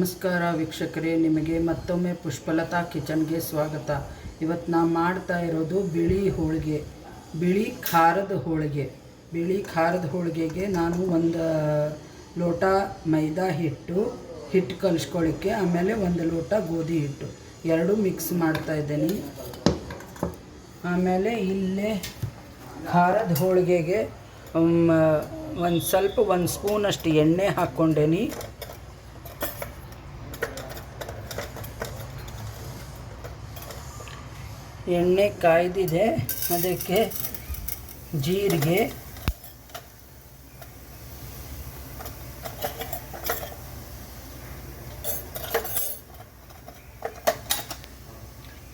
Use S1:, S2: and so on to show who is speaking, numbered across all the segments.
S1: ನಮಸ್ಕಾರ ವೀಕ್ಷಕರೇ, ನಿಮಗೆ ಮತ್ತೊಮ್ಮೆ ಪುಷ್ಪಲತಾ ಕಿಚನ್ಗೆ ಸ್ವಾಗತ. ಇವತ್ತು ನಾವು ಮಾಡ್ತಾ ಇರೋದು ಬಿಳಿ ಹೋಳಿಗೆ, ಬಿಳಿ ಖಾರದ ಹೋಳಿಗೆ. ಬಿಳಿ ಖಾರದ ಹೋಳಿಗೆಗೆ ನಾನು ಒಂದು ಲೋಟ ಮೈದಾ ಹಿಟ್ಟು ಹಿಟ್ಟು ಕಲಿಸ್ಕೊಳ್ಳಿಕ್ಕೆ ಆಮೇಲೆ ಒಂದು ಲೋಟ ಗೋಧಿ ಹಿಟ್ಟು. ಎರಡೂ ಮಿಕ್ಸ್ ಮಾಡ್ತಾ ಇದ್ದೀನಿ. ಆಮೇಲೆ ಇಲ್ಲೇ ಖಾರದ ಹೋಳಿಗೆಗೆ ಒಂದು ಸ್ವಲ್ಪ, ಒಂದು ಸ್ಪೂನಷ್ಟು ಎಣ್ಣೆ ಹಾಕ್ಕೊಂಡೇನಿ. ಎಣ್ಣೆ ಕಾಯ್ದಿದೆ. ಅದಕ್ಕೆ ಜೀರಿಗೆ.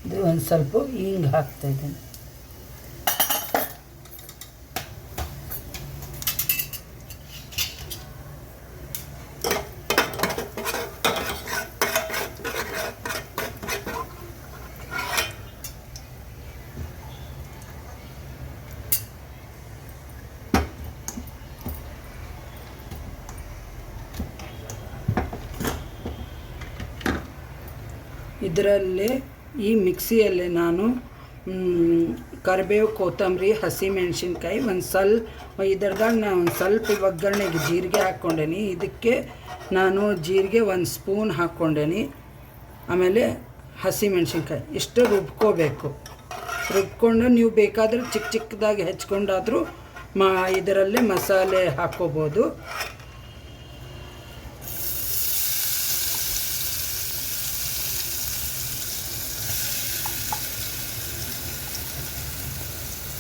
S1: ಇದು ಒಂದು ಸ್ವಲ್ಪ ಹಿಂಗೆ ಹಾಕ್ತಾ ಇದರಲ್ಲಿ ಈ ಮಿಕ್ಸಿಯಲ್ಲೇ ನಾನು ಕರಿಬೇವು, ಕೊತ್ತಂಬರಿ ಹಸಿಮೆಣ್ಸಿನ್ಕಾಯಿ ಒಂದು ಸ್ವಲ್ಪ, ಇದರದಾಗ ನಾನು ಒಂದು ಸ್ವಲ್ಪ ಒಗ್ಗರಣೆಗೆ ಜೀರಿಗೆ ಹಾಕ್ಕೊಂಡೇನಿ. ಇದಕ್ಕೆ ನಾನು ಜೀರಿಗೆ ಒಂದು ಸ್ಪೂನ್ ಹಾಕ್ಕೊಂಡೇನಿ. ಆಮೇಲೆ ಹಸಿಮೆಣ್ಸಿನ್ಕಾಯಿ ಇಷ್ಟು ರುಬ್ಕೋಬೇಕು. ರುಬ್ಕೊಂಡು ನೀವು ಬೇಕಾದರೂ ಚಿಕ್ಕ ಚಿಕ್ಕದಾಗಿ ಹೆಚ್ಕೊಂಡಾದರೂ ಮಾ, ಇದರಲ್ಲೇ ಮಸಾಲೆ ಹಾಕ್ಕೋಬೋದು.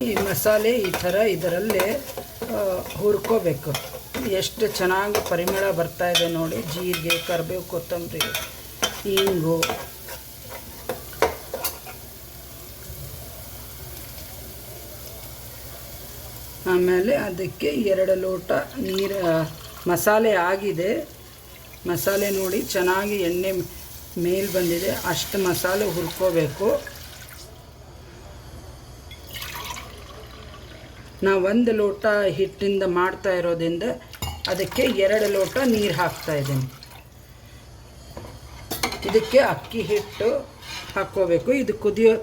S1: ಈ ಮಸಾಲೆ ಈ ಥರ ಇದರಲ್ಲೇ ಹುರ್ಕೋಬೇಕು. ಎಷ್ಟು ಚೆನ್ನಾಗಿ ಪರಿಮಳ ಬರ್ತಾ ಇದೆ ನೋಡಿ, ಜೀರಿಗೆ, ಕರಿಬೇವು, ಕೊತ್ತಂಬರಿ, ಇಂಗು. ಆಮೇಲೆ ಅದಕ್ಕೆ ಎರಡು ಲೋಟ ನೀರು, ಮಸಾಲೆ ಆಗಿದೆ. ಮಸಾಲೆ ನೋಡಿ ಚೆನ್ನಾಗಿ ಎಣ್ಣೆ ಮೇಲೆ ಬಂದಿದೆ. ಅಷ್ಟು ಮಸಾಲೆ ಹುರ್ಕೋಬೇಕು. ನಾ ಒಂದು ಲೋಟ ಹಿಟ್ಟಿಂದ ಮಾಡ್ತಾ ಇರೋದ್ರಿಂದ ಅದಕ್ಕೆ ಎರಡು ಲೋಟ ನೀರು ಹಾಕ್ತಾ ಇದ್ದೀನಿ. ಇದಕ್ಕೆ ಅಕ್ಕಿ ಹಿಟ್ಟು ಹಾಕ್ಕೋಬೇಕು. ಇದು ಕುದಿಯೋ,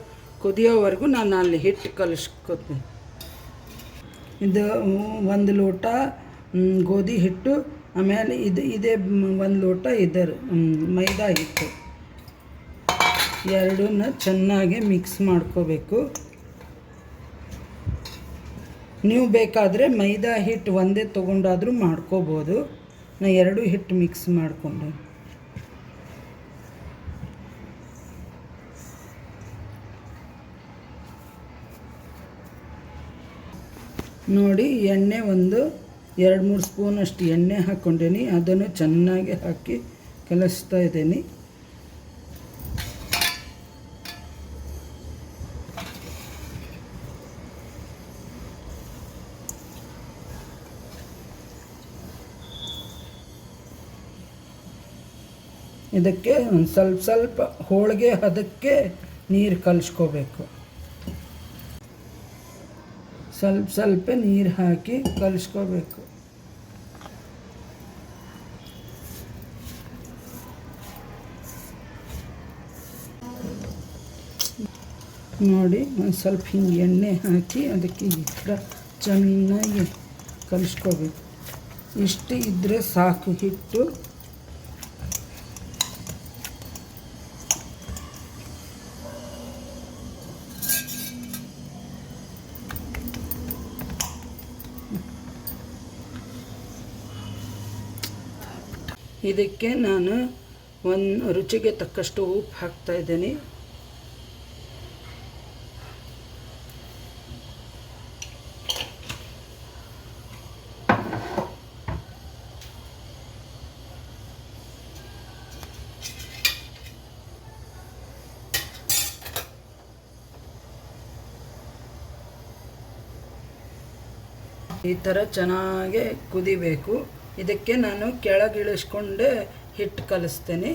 S1: ಕುದಿಯೋವರೆಗೂ ನಾನು ಅಲ್ಲಿ ಹಿಟ್ಟು ಕಲಿಸ್ಕೊತೀನಿ. ಇದು ಒಂದು ಲೋಟ ಗೋಧಿ ಹಿಟ್ಟು, ಆಮೇಲೆ ಇದು, ಇದೇ ಒಂದು ಲೋಟ ಇದರ ಮೈದಾ ಹಿಟ್ಟು. ಎರಡನ್ನ ಚೆನ್ನಾಗಿ ಮಿಕ್ಸ್ ಮಾಡ್ಕೋಬೇಕು. ನೀವು ಬೇಕಾದರೆ ಮೈದಾ ಹಿಟ್ಟು ಒಂದೇ ತೊಗೊಂಡಾದರೂ ಮಾಡ್ಕೋಬೋದು. ನಾ ಎರಡು ಹಿಟ್ಟು ಮಿಕ್ಸ್ ಮಾಡಿಕೊಂಡು. ನೋಡಿ ಎಣ್ಣೆ ಒಂದು ಎರಡು ಮೂರು ಸ್ಪೂನಷ್ಟು ಎಣ್ಣೆ ಹಾಕ್ಕೊಂಡೇನಿ. ಅದನ್ನು ಚೆನ್ನಾಗಿ ಹಾಕಿ ಕಲಿಸ್ತಾ ಇದ್ದೀನಿ. ಇದಕ್ಕೆ ಒಂದು ಸ್ವಲ್ಪ ಸ್ವಲ್ಪ ಹೋಳಿಗೆ ಹದಕ್ಕೆ ನೀರು ಕಲಿಸ್ಕೋಬೇಕು. ಸ್ವಲ್ಪ ಸ್ವಲ್ಪ ನೀರು ಹಾಕಿ ಕಲಿಸ್ಕೋಬೇಕು. ನೋಡಿ, ಒಂದು ಸ್ವಲ್ಪ ಹಿಂಗೆ ಎಣ್ಣೆ ಹಾಕಿ ಅದಕ್ಕೆ ಈ ಚೆನ್ನಾಗಿ ಕಲಿಸ್ಕೋಬೇಕು. ಇಷ್ಟು ಇದ್ದರೆ ಸಾಕು, ಹಿಟ್ಟು. ಇದಕ್ಕೆ ನಾನು ಒಂದು ರುಚಿಗೆ ತಕ್ಕಷ್ಟು ಉಪ್ಪು ಹಾಕ್ತಾ ಇದ್ದೀನಿ. ಈ ಥರ ಚೆನ್ನಾಗೆ ಕುದಿಬೇಕು. ಇದಕ್ಕೆ ನಾನು ಕೆಳಗಿಳಿಸ್ಕೊಂಡೆ ಹಿಟ್ಟು ಕಲಿಸ್ತೇನೆ.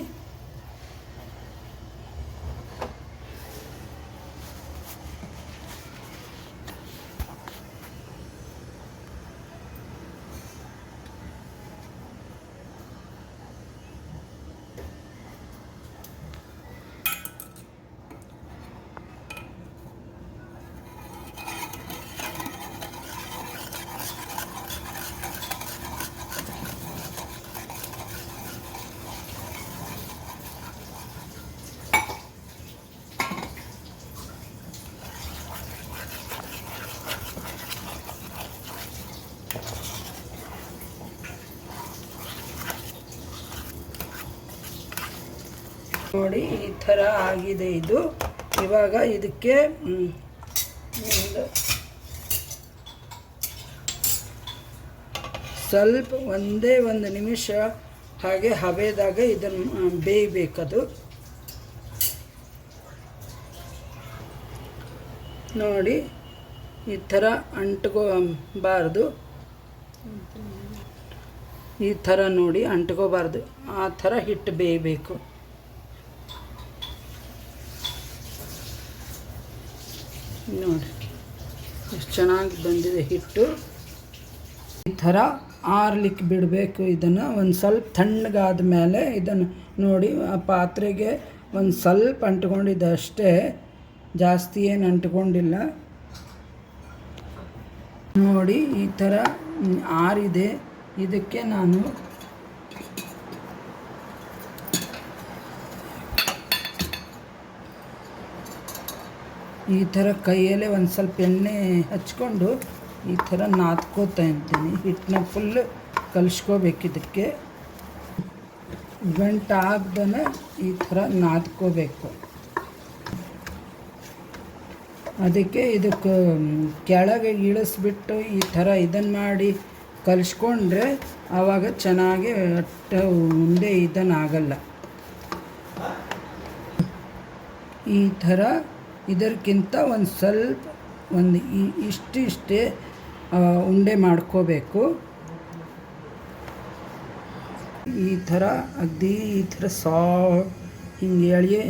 S1: ನೋಡಿ, ಈ ಥರ ಆಗಿದೆ ಇದು. ಇವಾಗ ಇದಕ್ಕೆ ಒಂದು ಸ್ವಲ್ಪ ಒಂದೇ ಒಂದು ನಿಮಿಷ ಹಾಗೆ ಹಬೆದಾಗ ಇದನ್ನು ಬೇಯಬೇಕದು. ನೋಡಿ, ಈ ಥರ ಅಂಟ್ಕೋಬಾರ್ದು. ಈ ಥರ ನೋಡಿ ಅಂಟ್ಕೋಬಾರ್ದು. ಆ ಥರ ಹಿಟ್ಟು ಬೇಯಬೇಕು. ನೋಡಿ. ಎಷ್ಟು ಚೆನ್ನಾಗಿ ಬಂದಿದೆ ಹಿಟ್ಟು. ಈ ಥರ ಆರ್ಲಿಕ್ಕೆ ಬಿಡಬೇಕು ಇದನ್ನು. ಒಂದು ಸ್ವಲ್ಪ ತಣ್ಣಗಾದ ಮೇಲೆ ಇದನ್ನು ನೋಡಿ, ಆ ಪಾತ್ರೆಗೆ ಒಂದು ಸ್ವಲ್ಪ ಅಂಟ್ಕೊಂಡಿದೆ ಅಷ್ಟೇ. ಜಾಸ್ತಿ ಏನು ಅಂಟ್ಕೊಂಡಿಲ್ಲ. ನೋಡಿ, ಈ ಥರ ಆರಿದೆ. ಇದಕ್ಕೆ ನಾನು ಈ ಥರ ಕೈಯಲ್ಲೇ ಒಂದು ಸ್ವಲ್ಪ ಎಣ್ಣೆ ಹಚ್ಕೊಂಡು ಈ ಥರ ನಾದ್ಕೋತಾ ಇರ್ತೀನಿ. ಹಿಟ್ಟನ್ನ ಫುಲ್ ಕಲಿಸ್ಕೋಬೇಕು ಇದಕ್ಕೆ. ಗಂಟು ಆಗ್ದೇ ಈ ಥರ ನಾದ್ಕೋಬೇಕು. ಅದಕ್ಕೆ ಇದಕ್ಕೆ ಕೆಳಗೆ ಇಳಿಸ್ಬಿಟ್ಟು ಈ ಥರ ಇದನ್ನು ಮಾಡಿ ಕಲಿಸ್ಕೊಂಡ್ರೆ ಆವಾಗ ಚೆನ್ನಾಗಿ ಅಟ್ಟ ಉಂಡೆ ಇದನ್ನು ಆಗಲ್ಲ. ಈ ಥರ ಇದಕ್ಕಿಂತ ಒಂದು ಸ್ವಲ್ಪ ಒಂದು ಇಷ್ಟಿಷ್ಟೇ ಇಷ್ಟು ಇಷ್ಟೇ ಉಂಡೆ ಮಾಡ್ಕೋಬೇಕು. ಈ ಥರ ಅಗ್ದಿ, ಈ ಥರ ಸಾಫ್ಟ್ ಹಿಂಗೆ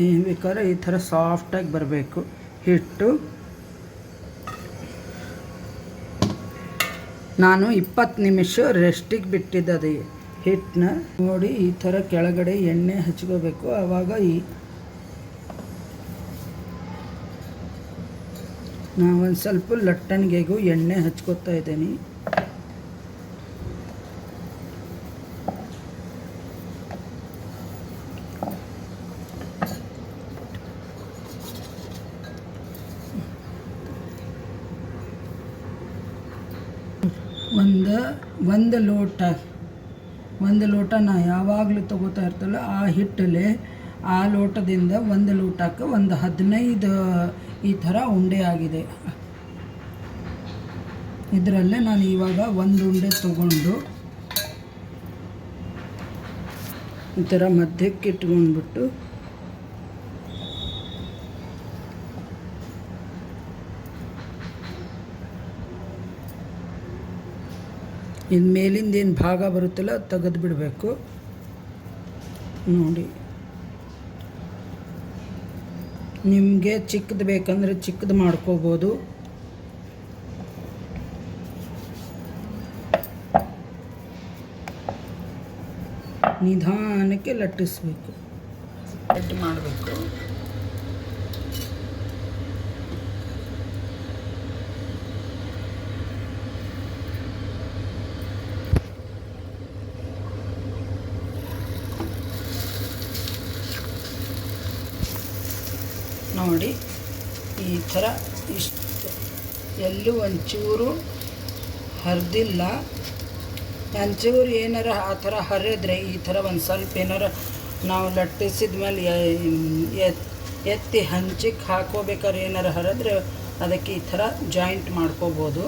S1: ಏನು ಬೇಕಾದ್ರೆ ಈ ಥರ ಸಾಫ್ಟಾಗಿ ಬರಬೇಕು. ಹಿಟ್ಟು. ನಾನು ಇಪ್ಪತ್ತು ನಿಮಿಷ ರೆಸ್ಟಿಗೆ ಬಿಟ್ಟಿದ್ದದೆ ಹಿಟ್ಟನ್ನ. ನೋಡಿ, ಈ ಥರ ಕೆಳಗಡೆ ಎಣ್ಣೆ ಹಚ್ಕೋಬೇಕು. ಆವಾಗ ಈ ನಾವೊಂದು ಸ್ವಲ್ಪ ಲಟ್ಟಣಿಗೆಗೂ ಎಣ್ಣೆ ಹಚ್ಕೋತಾ ಇದ್ದೀನಿ. ಒಂದು ಒಂದು ಲೋಟ ಒಂದು ಲೋಟ ನಾ ಯಾವಾಗಲೂ ತಗೋತಾ ಇರ್ತಲ್ಲ, ಆ ಹಿಟ್ಟಲ್ಲಿ ಆ ಲೋಟದಿಂದ ಒಂದು ಲೋಟಕ್ಕೆ ಒಂದು ಹದಿನೈದು ಈ ಥರ ಉಂಡೆ ಆಗಿದೆ. ಇದರಲ್ಲೇ ನಾನು ಇವಾಗ ಒಂದು ಉಂಡೆ ತಗೊಂಡು ಈ ಥರ ಮಧ್ಯಕ್ಕೆ ಇಟ್ಕೊಂಡ್ಬಿಟ್ಟು ಇನ್ನು ಮೇಲಿಂದ ಏನು ಭಾಗ ಬರುತ್ತಲ್ಲ ತೆಗೆದು ಬಿಡಬೇಕು ನೋಡಿ. ನಿಮಗೆ ಚಿಕ್ಕದು ಬೇಕಂದರೆ ಚಿಕ್ಕದು ಮಾಡ್ಕೋಬೋದು. ನಿಧಾನಕ್ಕೆ ಲಟ್ಟಿಸ್ಬೇಕು. ಲಟ್ಟು ಮಾಡಬೇಕು. ನೋಡಿ. ಈ ಥರ ಇಷ್ಟು. ಎಲ್ಲೂ ಒಂಚೂರು ಹರಿದಿಲ್ಲ. ಒಂಚೂರು ಏನಾರ ಆ ಥರ ಹರಿದ್ರೆ ಈ ಥರ ಒಂದು ಸ್ವಲ್ಪ ಏನಾರ ನಾವು ಲಟ್ಟಿಸಿದ ಮೇಲೆ ಎತ್ತಿ ಹಂಚಿಗೆ ಹಾಕೋಬೇಕಾದ್ರೆ ಏನಾರ ಹರಿದ್ರೆ ಅದಕ್ಕೆ ಈ ಥರ ಜಾಯಿಂಟ್ ಮಾಡ್ಕೋಬೋದು.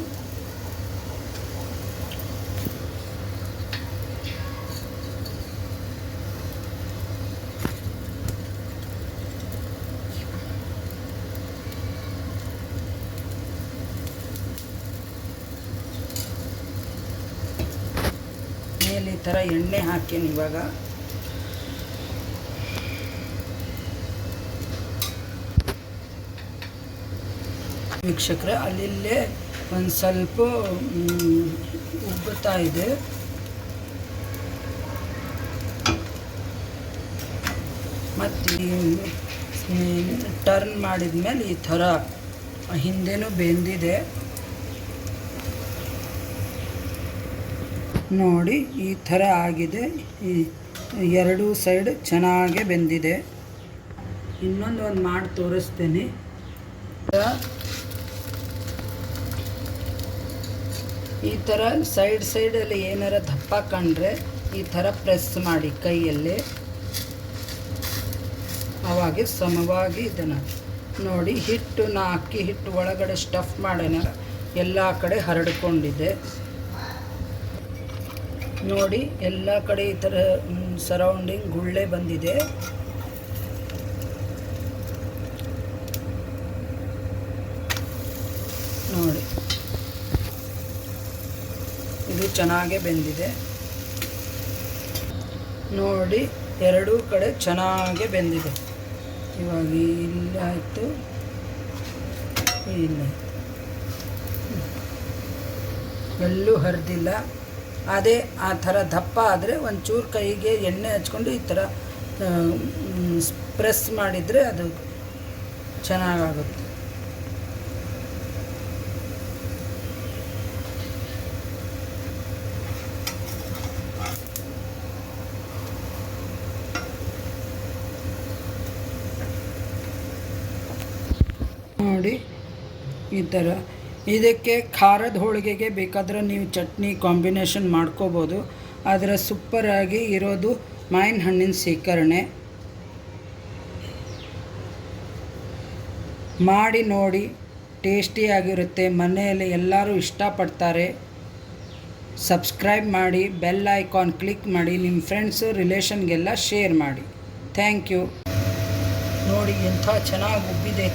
S1: ಮೇಲೆ ಈ ಥರ ಎಣ್ಣೆ ಹಾಕೀನಿ ಇವಾಗ? ವೀಕ್ಷಕರೇ, ಅಲ್ಲಿಲ್ಲೇ ಒಂದು ಸ್ವಲ್ಪ ಉಬ್ಬತಾ ಉಬ್ಬುತ್ತಾ ಇದೆ. ಮತ್ತು ಟರ್ನ್ ಮಾಡಿದ ಮೇಲೆ ಈ ಥರ ಹಿಂದೆನೂ ಬೆಂದಿದೆ. ನೋಡಿ, ಈ ಥರ ಆಗಿದೆ. ಈ ಎರಡೂ ಸೈಡ್ ಚೆನ್ನಾಗೆ ಬೆಂದಿದೆ. ಇನ್ನೊಂದು ಒಂದು ಮಾಡಿ ತೋರಿಸ್ತೇನೆ. ಈ ಥರ ಸೈಡ್ ಸೈಡಲ್ಲಿ ಏನಾರ ದಪ್ಪ ಕಂಡ್ರೆ ಈ ಥರ ಪ್ರೆಸ್ ಮಾಡಿ ಕೈಯಲ್ಲಿ. ಅವಾಗೆ ಸಮವಾಗಿ ಇದನ್ನು ನೋಡಿ, ಹಿಟ್ಟು ನಾ ಹಿಟ್ಟು ಒಳಗಡೆ ಸ್ಟಫ್ ಮಾಡೋಣ ಎಲ್ಲ ಕಡೆ ಹರಡ್ಕೊಂಡಿದೆ. ನೋಡಿ, ಎಲ್ಲ ಕಡೆ ಈ ಥರ ಸರೌಂಡಿಂಗ್ ಗುಳ್ಳೆ ಬಂದಿದೆ. ನೋಡಿ. ಇದು ಚೆನ್ನಾಗೆ ಬೆಂದಿದೆ. ನೋಡಿ, ಎರಡೂ ಕಡೆ ಚೆನ್ನಾಗೆ ಬೆಂದಿದೆ. ಇವಾಗ ಇಲ್ಲಾಯಿತು ಇಲ್ಲ ಎಲ್ಲೂ ಹರಿದಿಲ್ಲ. ಅದೇ ಆ ಥರ ದಪ್ಪ ಆದರೆ ಒಂಚೂರು ಕೈಗೆ ಎಣ್ಣೆ ಹಚ್ಕೊಂಡು ಈ ಥರ ಪ್ರೆಸ್ ಮಾಡಿದರೆ ಅದು ಚೆನ್ನಾಗಾಗುತ್ತೆ. ನೋಡಿ ಈ ಥರ ಇದಕ್ಕೆ ಖಾರದ ಹೋಳಿಗೆಗೆ ಬೇಕಾದರೆ ನೀವು ಚಟ್ನಿ ಕಾಂಬಿನೇಷನ್ ಮಾಡ್ಕೋಬೋದು. ಆದರೆ ಸೂಪರಾಗಿ ಇರೋದು ಮಾವಿನ ಹಣ್ಣಿನ ಸೀಕರಣೆ ಮಾಡಿ ನೋಡಿ ಟೇಸ್ಟಿಯಾಗಿರುತ್ತೆ ಮನೆಯಲ್ಲಿ ಎಲ್ಲರೂ ಇಷ್ಟಪಡ್ತಾರೆ. ಸಬ್ಸ್ಕ್ರೈಬ್ ಮಾಡಿ ಬೆಲ್ ಐಕಾನ್ ಕ್ಲಿಕ್ ಮಾಡಿ ನಿಮ್ಮ ಫ್ರೆಂಡ್ಸು ರಿಲೇಷನ್ಗೆಲ್ಲ ಶೇರ್ ಮಾಡಿ. ಥ್ಯಾಂಕ್ ಯು ನೋಡಿ ಎಂಥ ಚೆನ್ನಾಗಿ ಉಬ್ಬಿದೆ.